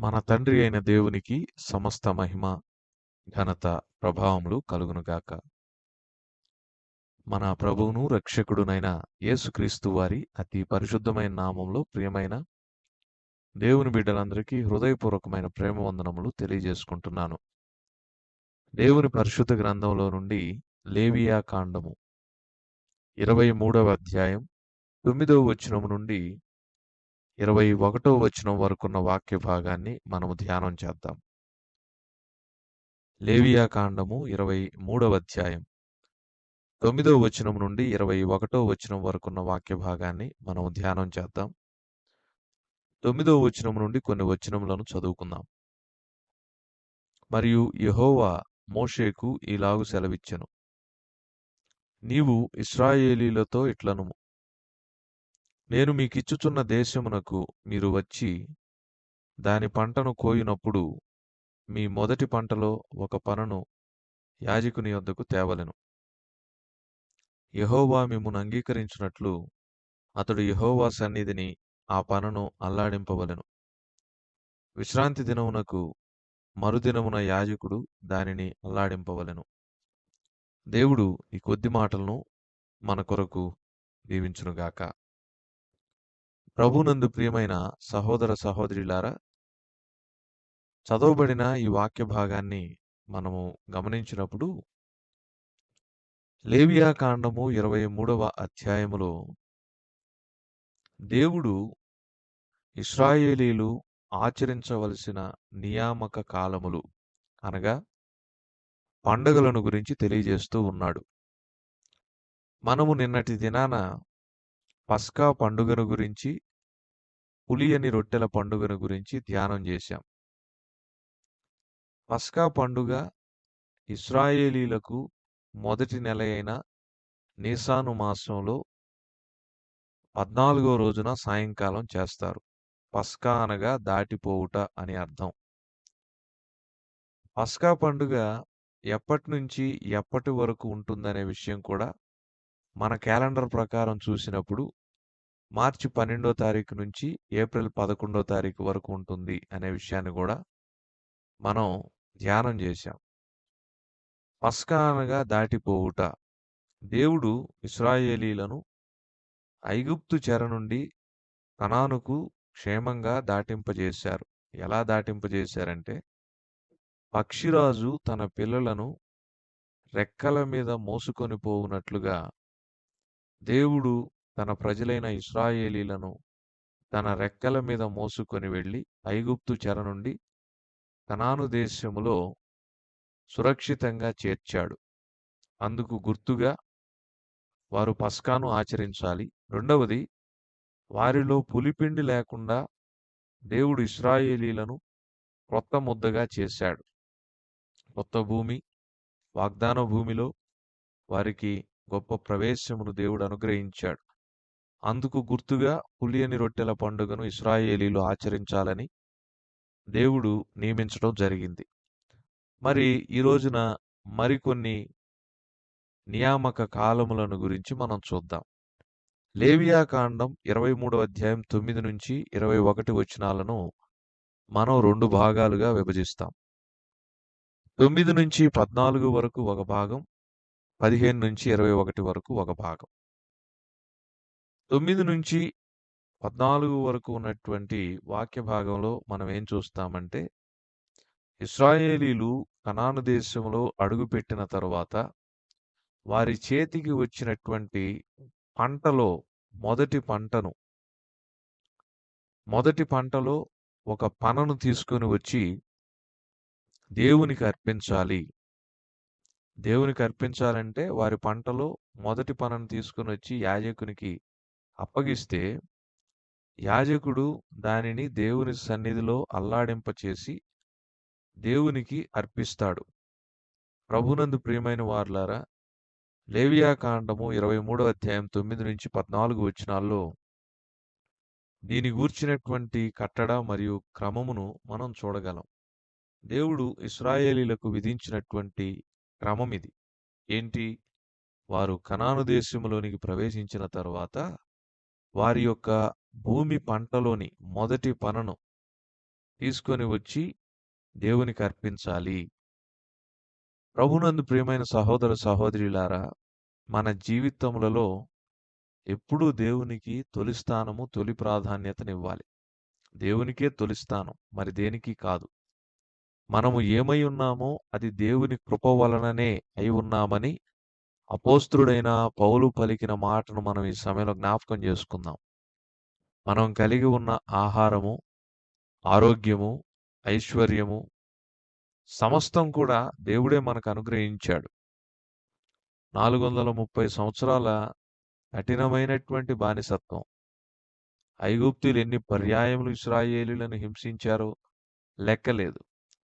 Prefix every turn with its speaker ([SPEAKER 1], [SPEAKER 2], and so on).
[SPEAKER 1] మన తండ్రి అయిన దేవునికి సమస్త మహిమ ఘనత ప్రభావములు కలుగునుగాక మన ప్రభువును రక్షకుడునైన యేసుక్రీస్తు వారి అతి పరిశుద్ధమైన నామంలో ప్రియమైన దేవుని బిడ్డలందరికీ హృదయపూర్వకమైన ప్రేమ వందనములు తెలియజేసుకుంటున్నాను. దేవుని పరిశుద్ధ గ్రంథంలో నుండి లేవియా కాండము ఇరవై మూడవ అధ్యాయం తొమ్మిదవ వచనము నుండి ఇరవై ఒకటో వచనం వరకున్న వాక్య భాగాన్ని మనము ధ్యానం చేద్దాం. లేవియా కాండము ఇరవై మూడవ అధ్యాయం. తొమ్మిదవ వచనం నుండి ఇరవై ఒకటో వచనం వరకున్న వాక్య భాగాన్ని మనం ధ్యానం చేద్దాం. తొమ్మిదవ వచనం నుండి కొన్ని వచనములను చదువుకుందాం. మరియు యహోవా మోషేకు ఇలాగు సెలవిచ్చెను. నీవు ఇస్రాయేలీలతో ఇట్లనుము. నేను మీకిచ్చుచున్న దేశమునకు మీరు వచ్చి దాని పంటను కోయినప్పుడు మీ మొదటి పంటలో ఒక పనను యాజకుని యొద్దకు తేవలెను. యహోవా మిమ్మును అంగీకరించినట్లు అతడు యహోవా సన్నిధిని ఆ పనను అల్లాడింపవలెను. విశ్రాంతి దినమునకు మరుదినమున యాజకుడు దానిని అల్లాడింపవలెను. దేవుడు ఈ కొద్ది మాటలను మన కొరకు దీవించునుగాక. ప్రభునందు ప్రియమైన సహోదర సహోదరులారా చదవబడిన ఈ వాక్య భాగాన్ని మనము గమనించినప్పుడు లేవియా కాండము ఇరవై మూడవ అధ్యాయములో దేవుడు ఇస్రాయేలీలు ఆచరించవలసిన నియామక కాలములు అనగా పండగలను గురించి తెలియజేస్తూ ఉన్నాడు. మనము నిన్నటి దినాన పస్కా పండుగను గురించి పులియని రొట్టెల పండుగను గురించి ధ్యానం చేశాం. పస్కా పండుగ ఇస్రాయేలీలకు మొదటి నెల అయిన నీసాను మాసంలో పద్నాలుగో రోజున సాయంకాలం చేస్తారు. పస్కా అనగా దాటిపోవుట అని అర్థం. పస్కా పండుగ ఎప్పటి నుంచి ఎప్పటి వరకు ఉంటుందనే విషయం కూడా మన క్యాలెండర్ ప్రకారం చూసినప్పుడు మార్చి పన్నెండో తారీఖు నుంచి ఏప్రిల్ పదకొండో తారీఖు వరకు ఉంటుంది అనే విషయాన్ని కూడా మనం ధ్యానం చేశాం. పస్కానగా దాటిపోవుట. దేవుడు ఇస్రాయేలీలను ఐగుప్తు చెర నుండి కనానుకు క్షేమంగా దాటింపజేశారు. ఎలా దాటింపజేశారంటే పక్షిరాజు తన పిల్లలను రెక్కల మీద మోసుకొని పోవునట్లుగా దేవుడు తన ప్రజలైన ఇస్రాయేలీలను తన రెక్కల మీద మోసుకొని వెళ్ళి ఐగుప్తు చెర నుండి కనాను దేశములో సురక్షితంగా చేర్చాడు. అందుకు గుర్తుగా వారు పస్కాను ఆచరించాలి. రెండవది వారిలో పులిపిండి లేకుండా దేవుడు ఇస్రాయేలీలను క్రొత్త ముద్దగా చేశాడు. కొత్త భూమి వాగ్దాన భూమిలో వారికి గొప్ప ప్రవేశమును దేవుడు అనుగ్రహించాడు. అందుకు గుర్తుగా పులియని రొట్టెల పండుగను ఇస్రాయేలీలు ఆచరించాలని దేవుడు నియమించడం జరిగింది. మరి ఈ రోజున మరికొన్ని నియామక కాలములను గురించి మనం చూద్దాం. లేవియా కాండం ఇరవై మూడవ అధ్యాయం తొమ్మిది నుంచి ఇరవై ఒకటి వచనాలను మనం రెండు భాగాలుగా విభజిస్తాం. తొమ్మిది నుంచి పద్నాలుగు వరకు ఒక భాగం పదిహేను నుంచి ఇరవై ఒకటి వరకు ఒక భాగం. తొమ్మిది నుంచి పద్నాలుగు వరకు ఉన్నటువంటి వాక్య భాగంలో మనం ఏం చూస్తామంటే ఇస్రాయేలీలు కనాను దేశంలో అడుగుపెట్టిన తరువాత వారి చేతికి వచ్చినటువంటి పంటలో మొదటి పంటను మొదటి పంటలో ఒక పనను తీసుకొని వచ్చి దేవునికి అర్పించాలి. దేవునికి అర్పించాలంటే వారి పంటలో మొదటి పనను తీసుకొని వచ్చి యాజకునికి అప్పగిస్తే యాజకుడు దానిని దేవుని సన్నిధిలో అల్లాడింపచేసి దేవునికి అర్పిస్తాడు. ప్రభునందు ప్రియమైన వార్లారా లేవియా కాండము ఇరవై మూడవ అధ్యాయం తొమ్మిది నుంచి పద్నాలుగు వచనాల్లో దీని గూర్చినటువంటి కట్టడ మరియు క్రమమును మనం చూడగలం. దేవుడు ఇస్రాయేలీలకు విధించినటువంటి క్రమం ఇది ఏంటి? వారు కనాను దేశంలోనికి ప్రవేశించిన తర్వాత వారి యొక్క భూమి పంటలోని మొదటి పనను తీసుకొని వచ్చి దేవునికి అర్పించాలి. ప్రభునందు ప్రియమైన సహోదర సహోదరులారా మన జీవితములలో ఎప్పుడూ దేవునికి తొలి స్థానము తొలి ప్రాధాన్యతనివ్వాలి. దేవునికే తొలి స్థానం మరి దేనికి కాదు. మనము ఏమై ఉన్నామో అది దేవుని కృప వలననే అయి ఉన్నామని అపోస్త్రుడైన పౌలు పలికిన మాటను మనం ఈ సమయంలో జ్ఞాపకం చేసుకుందాం. మనం కలిగి ఉన్న ఆహారము ఆరోగ్యము ఐశ్వర్యము సమస్తం కూడా దేవుడే మనకు అనుగ్రహించాడు. నాలుగు వందల ముప్పై సంవత్సరాల కఠినమైనటువంటి బానిసత్వం. ఐగుప్తులు ఎన్ని పర్యాయములు ఇస్రాయేలీలను హింసించారో లెక్కలేదు.